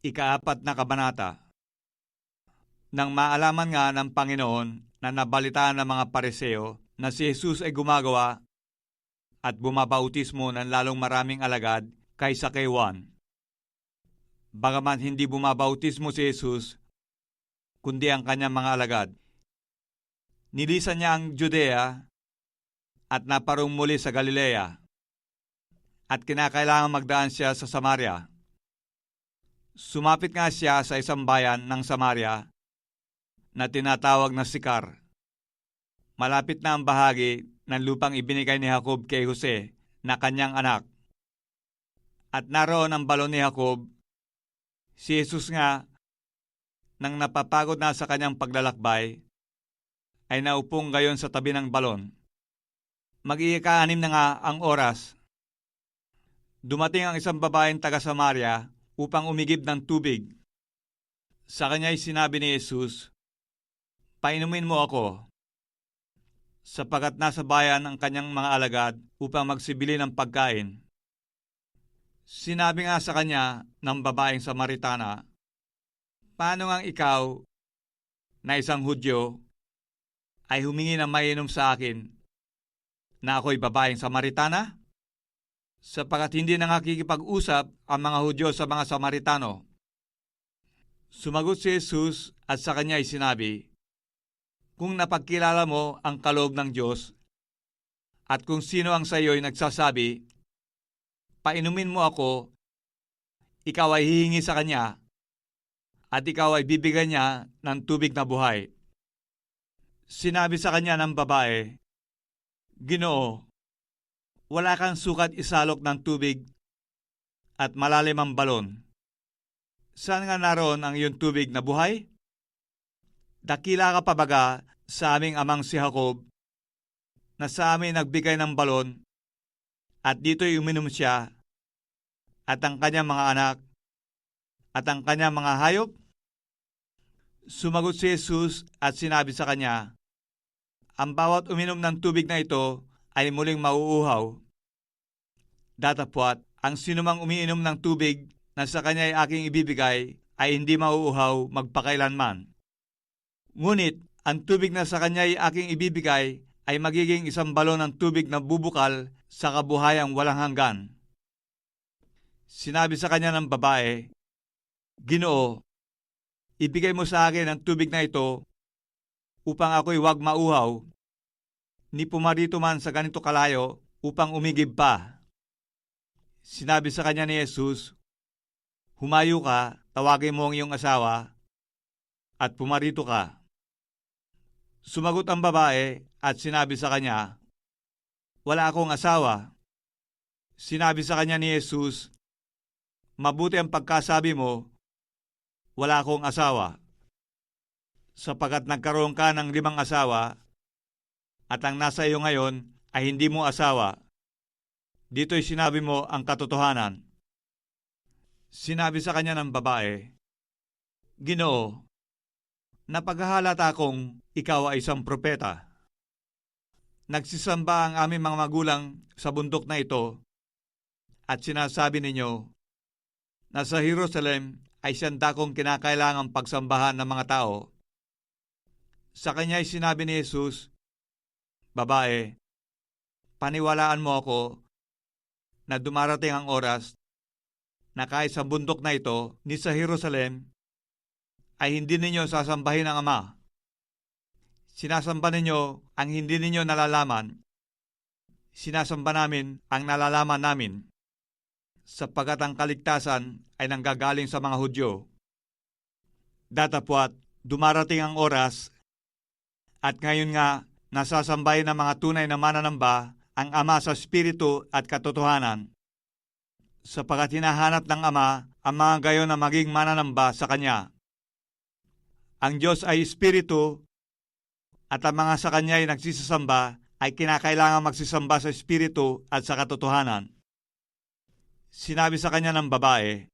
Ikaapat na kabanata Nang maalaman nga ng Panginoon na nabalitaan ng mga pareseo na si Jesus ay gumagawa at bumabautismo ng lalong maraming alagad kaysa kay Juan. Bagaman hindi bumabautismo si Jesus, kundi ang kanyang mga alagad. Nilisan niya ang Judea at naparong muli sa Galilea at kinakailangan magdaan siya sa Samaria. Sumapit nga siya sa isang bayan ng Samaria na tinatawag na Sikar. Malapit na ang bahagi ng lupang ibinigay ni Jacob kay Jose na kanyang anak. At naroon ang balon ni Jacob. Si Jesus nga, nang napapagod na sa kanyang paglalakbay, ay naupong gayon sa tabi ng balon. Mag-iikaanim na nga ang oras. Dumating ang isang babaeng taga Samaria upang umigib ng tubig. Sa kanya'y sinabi ni Jesus, Painumin mo ako, sapagat nasa bayan ang kanyang mga alagad upang magsibili ng pagkain. Sinabi nga sa kanya ng babaeng Samaritana, Paano nga ikaw, na isang Hudyo, ay humingi ng mainom sa akin, na ako'y babaeng Samaritana? Sapagat hindi na nakikipag-usap ang mga Hudyo sa mga Samaritano. Sumagot si Jesus at sa kanya ay sinabi, Kung napagkilala mo ang kaloob ng Diyos, at kung sino ang sa iyo'y nagsasabi, Painumin mo ako, ikaw ay hihingi sa kanya, at ikaw ay bibigyan niya ng tubig na buhay. Sinabi sa kanya ng babae, Ginoo, wala kang sukat isalok ng tubig at malalim ang balon. Saan nga naroon ang iyong tubig na buhay? Dakila ka pabaga sa aming amang si Jacob na sa amin nagbigay ng balon at dito'y uminom siya at ang kanyang mga anak at ang kanyang mga hayop? Sumagot si Jesus at sinabi sa kanya, Ang bawat uminom ng tubig na ito ay muling mauuhaw. Datapwat, ang sinumang umiinom ng tubig na sa kanya ay aking ibibigay ay hindi mauuhaw magpakailanman. Ngunit, ang tubig na sa kanya ay aking ibibigay ay magiging isang balon ng tubig na bubukal sa kabuhayang walang hanggan. Sinabi sa kanya ng babae, Ginoo, ibigay mo sa akin ang tubig na ito upang ako'y wag mauhaw ni pumarito man sa ganito kalayo upang umigib pa. Sinabi sa kanya ni Jesus, Humayo ka, tawagin mo ang iyong asawa, at pumarito ka. Sumagot ang babae at sinabi sa kanya, Wala akong asawa. Sinabi sa kanya ni Jesus, Mabuti ang pagkasabi mo, wala akong asawa. Sapagat nagkaroon ka ng limang asawa, at ang nasa iyo ngayon ay hindi mo asawa. Dito'y sinabi mo ang katotohanan. Sinabi sa kanya ng babae, Ginoo, napaghahalata akong ikaw ay isang propeta. Nagsisamba ang aming mga magulang sa bundok na ito at sinasabi ninyo na sa Jerusalem ay siyang dakong kinakailangang pagsambahan ng mga tao. Sa kanya ay sinabi ni Jesus, Babae, paniwalaan mo ako na dumarating ang oras na kahit sa bundok na ito ni sa Jerusalem ay hindi ninyo sasambahin ang Ama. Sinasamba ninyo ang hindi ninyo nalalaman. Sinasamba namin ang nalalaman namin sapagkat ang kaligtasan ay nanggagaling sa mga Hudyo. Datapwat, dumarating ang oras at ngayon nga nasasambahin ng mga tunay na mananamba ang Ama sa Espiritu at katotohanan sapagkat hinahanap ng Ama ang mga gayon na maging mananamba sa Kanya. Ang Diyos ay Espiritu at ang mga sa Kanya ay nagsisasamba ay kinakailangan magsisamba sa Espiritu at sa katotohanan. Sinabi sa kanya ng babae,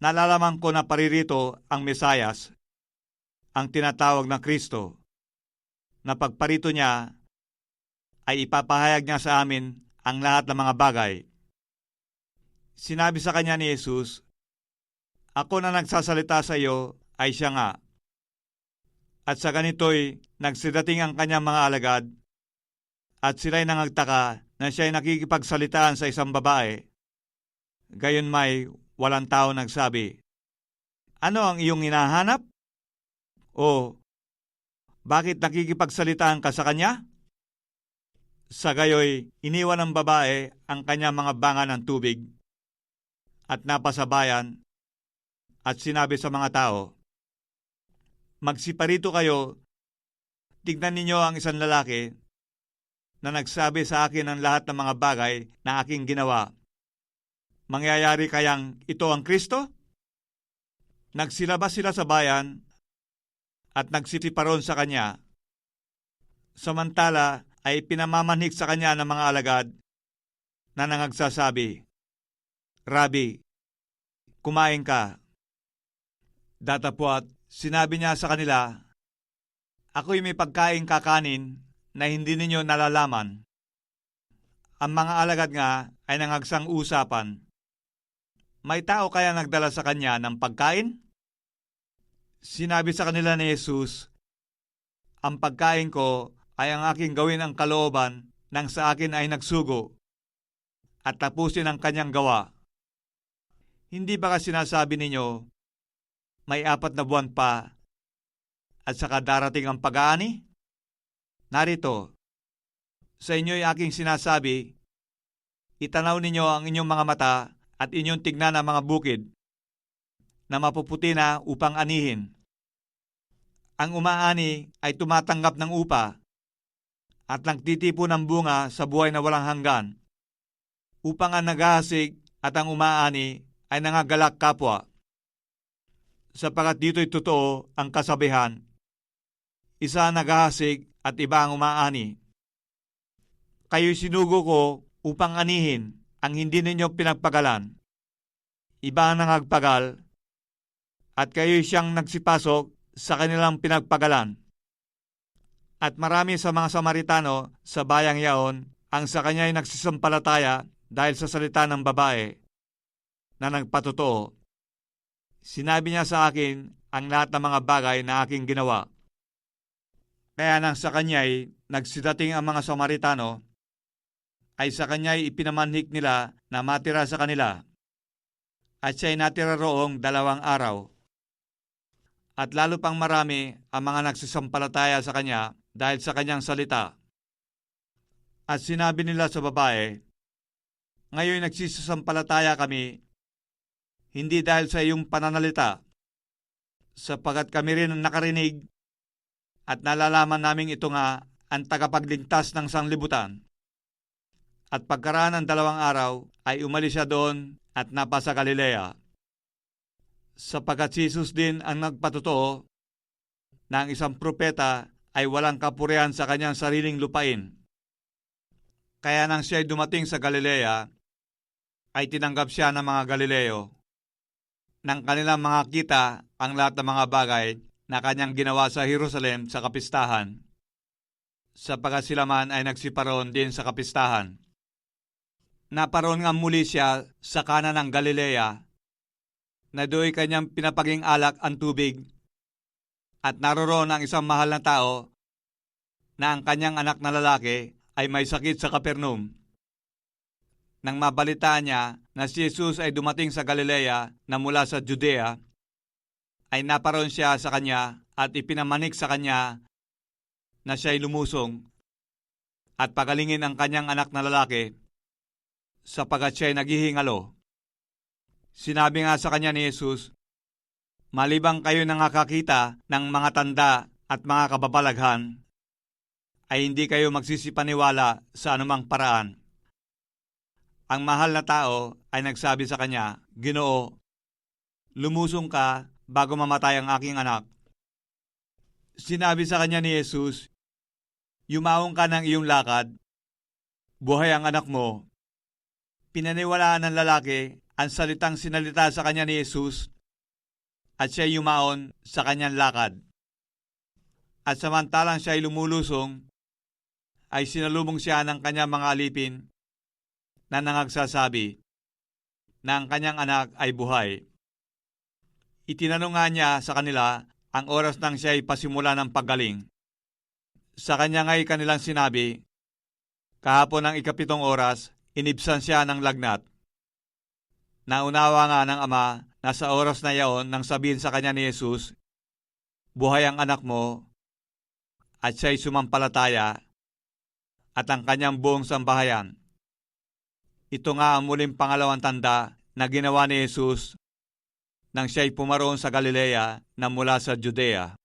Nalalaman ko na paririto ang Mesayas, ang tinatawag na Kristo, na pagparito niya ay ipapahayag niya sa amin ang lahat ng mga bagay. Sinabi sa kanya ni Jesus, ako na nagsasalita sa iyo ay siya nga. At sa ganito'y nagsidating ang kanyang mga alagad at sila'y nangagtaka na siya'y nakikipagsalitaan sa isang babae. Gayon may walang tao nagsabi, Ano ang iyong hinahanap? O, bakit nakikipagsalitaan ka sa kanya? Sa gayoy, iniwan ng babae ang kanyang mga banga ng tubig at napasabayan at sinabi sa mga tao, Magsiparito kayo, tignan ninyo ang isang lalaki na nagsabi sa akin ng lahat ng mga bagay na aking ginawa. Mangyayari kayang ito ang Kristo? Nagsilabas sila sa bayan at nagsitiparon sa kanya. Samantala ay pinamamanhik sa kanya ng mga alagad na nangagsasabi, Rabi, kumain ka. Datapwat, sinabi niya sa kanila, Ako'y may pagkain kakanin na hindi ninyo nalalaman. Ang mga alagad nga ay nangagsang usapan. May tao kaya nagdala sa kanya ng pagkain? Sinabi sa kanila ni Jesus, Ang pagkain ko ay ang aking gawin ang kalooban nang sa akin ay nagsugo at tapusin ang kanyang gawa. Hindi ba ka sinasabi ninyo, may apat na buwan pa at saka darating ang pag-aani? Narito, sa inyo'y aking sinasabi, itanaw ninyo ang inyong mga mata at inyong tignan ang mga bukid na mapuputi na upang anihin. Ang umaani ay tumatanggap ng upa at nagtitipo ng bunga sa buhay na walang hanggan upang ang naghahasig at ang umaani ay nangagalak kapwa. Sapagat dito'y totoo ang kasabihan, isa ang naghahasig at iba ang umaani. Kayo'y sinugo ko upang anihin ang hindi ninyo pinagpagalan. Iba ang nangagpagal at kayo'y siyang nagsipasok sa kanilang pinagpagalan. At marami sa mga Samaritano sa bayang yaon ang sa kanya'y nagsisampalataya dahil sa salita ng babae na nagpatotoo. Sinabi niya sa akin ang lahat ng mga bagay na aking ginawa. Kaya nang sa kanya'y nagsidating ang mga Samaritano, ay sa kanya'y ipinamanhik nila na matira sa kanila. At siya'y natira roong dalawang araw. At lalo pang marami ang mga nagsisampalataya sa kanya dahil sa kanyang salita. At sinabi nila sa babae, Ngayon nagsisampalataya kami hindi dahil sa iyong pananalita, sapagat kami rin ang nakarinig at nalalaman naming ito nga ang tagapagligtas ng sanglibutan. At pagkaraan ng dalawang araw ay umalis siya doon at napasa Galilea. Sapagat si Jesus din ang nagpatotoo na ang isang propeta ay walang kapurihan sa kanyang sariling lupain. Kaya nang siya ay dumating sa Galilea, ay tinanggap siya ng mga Galileo ng kanilang mga kita ang lahat ng mga bagay na kanyang ginawa sa Jerusalem sa kapistahan, sapagat sila man ay nagsiparon din sa kapistahan. Naparoon nga muli siya sa kanan ng Galilea, na do'y kanyang pinapaging alak ang tubig, at naroroon ang isang mahal na tao na ang kanyang anak na lalaki ay may sakit sa Kapernaum. Nang mabalitaan niya na si Jesus ay dumating sa Galilea na mula sa Judea, ay naparoon siya sa kanya at ipinamanik sa kanya na siya'y lumusong at pagalingin ang kanyang anak na lalaki sapagat siya'y naghihingalo. Sinabi nga sa kanya ni Jesus, Malibang kayo nangakakita ng mga tanda at mga kababalaghan, ay hindi kayo magsisipaniwala sa anumang paraan. Ang mahal na tao ay nagsabi sa kanya, Ginoo, lumusong ka bago mamatay ang aking anak. Sinabi sa kanya ni Jesus, Yumaong ka ng iyong lakad, buhay ang anak mo. Pinaniwalaan ng lalaki ang salitang sinalita sa kanya ni Jesus at siya yumaon sa kanyang lakad. At samantalang siya ay lumulusong, ay sinalubong siya ng kanyang mga alipin na nangagsasabi na ang kanyang anak ay buhay. Itinanong nga niya sa kanila ang oras nang siya'y pasimula ng paggaling. Sa kanya nga'y kanilang sinabi, kahapon ng ikapitong oras, inibsan siya ng lagnat. Naunawa nga ng ama na sa oras na yaon nang sabihin sa kanya ni Jesus, Buhay ang anak mo, at siya'y sumampalataya, at ang kanyang buong sambahayan. Ito nga ang muling pangalawang tanda na ginawa ni Jesus nang siya'y pumaroon sa Galilea na mula sa Judea.